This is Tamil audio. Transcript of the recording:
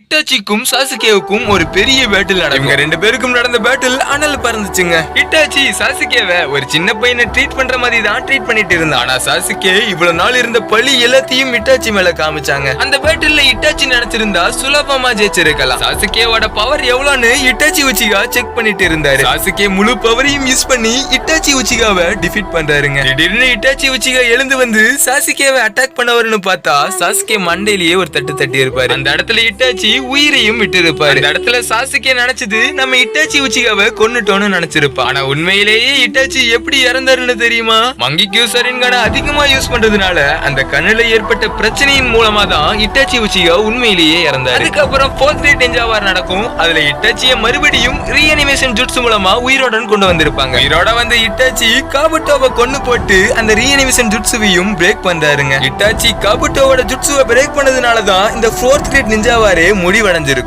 இட்டாச்சிக்கும் சாசுகேவுக்கும் ஒரு பெரிய பேட்டில் நடக்கும். இவங்க ரெண்டு பேருக்கும் நடந்த பேட்டில் அனல் பறந்துச்சுங்க. இட்டாச்சி சாசுகேவை ஒரு சின்ன பையனை ட்ரீட் பண்ற மாதிரி தான் ட்ரீட் பண்ணிட்டு இருந்தான். ஆனா சாசுகே இவ்வளவு நாள் இருந்த பழி எல்லாத்தையும் இட்டாச்சி மேல காமிச்சாங்க. அந்த பேட்டில்ல இட்டாச்சி நினைச்சிருந்தா சுலபமா ஜெயிச்சிருக்கலாம். சாசுகேவோட பவர் எவ்வளவுன்னு இட்டாச்சி உச்சிகா செக் பண்ணிட்டு இருந்தாரு. சாசுகே முழு பவரையும் யூஸ் பண்ணி இட்டாச்சி உச்சிகாவை டிஃபீட் பண்றாருங்க. திடீர்னு இட்டாச்சி உச்சிகா எழுந்து வந்து சாசுகேவை அட்டாக் பண்ண வரும்னு பார்த்தா சாசுகே மண்டையிலேயே ஒரு தட்டு தட்டி இருப்பாரு அந்த இடத்துல இட்டாச்சி உயிரையும் விட்டு இருப்பாரு அந்த இடத்துல சாசுகே நினைச்சது நம்ம இட்டாச்சி உச்சிகாவை கொன்னுட்டோம்னு நினைச்சிருப்பா. ஆனா உண்மையிலேயே இட்டாச்சி எப்படி இறந்தாருன்னு தெரியுமா? மங்கிக்யூ சரின்கான அதிகமா யூஸ் பண்றதுனால அந்த கண்ணுல ஏற்பட்ட பிரச்சனையின் மூலமா தான் இட்டாச்சி உச்சிகா உண்மையிலேயே இறந்தாரு. அதுக்கப்புறம் ஃபோர்த் டே டெஞ்சாவார் நடக்கும். அதுல இட்டாச்சிய மறுபடியும் ரீஅனிமேஷன் ஜுட்ஸ் மூலமா உயிரோடன் கொண்டு வந்திருப்பாங்க. உயிரோட வந்து இட்டாச்சி காபுட்டோவை கொன்னு போட்டு அந்த ரீஅனிமேஷன் ஜுட்சுவையும் பிரேக் பண்றாருங்க. இட்டாச்சி காபுட்டோவோட ஜுட்சுவை பிரேக் பண்ணதுனால தான் இந்த ஃபோர்த் கிரேட் நிஞ்சாவாரே முடிவடைஞ்சிருக்கு.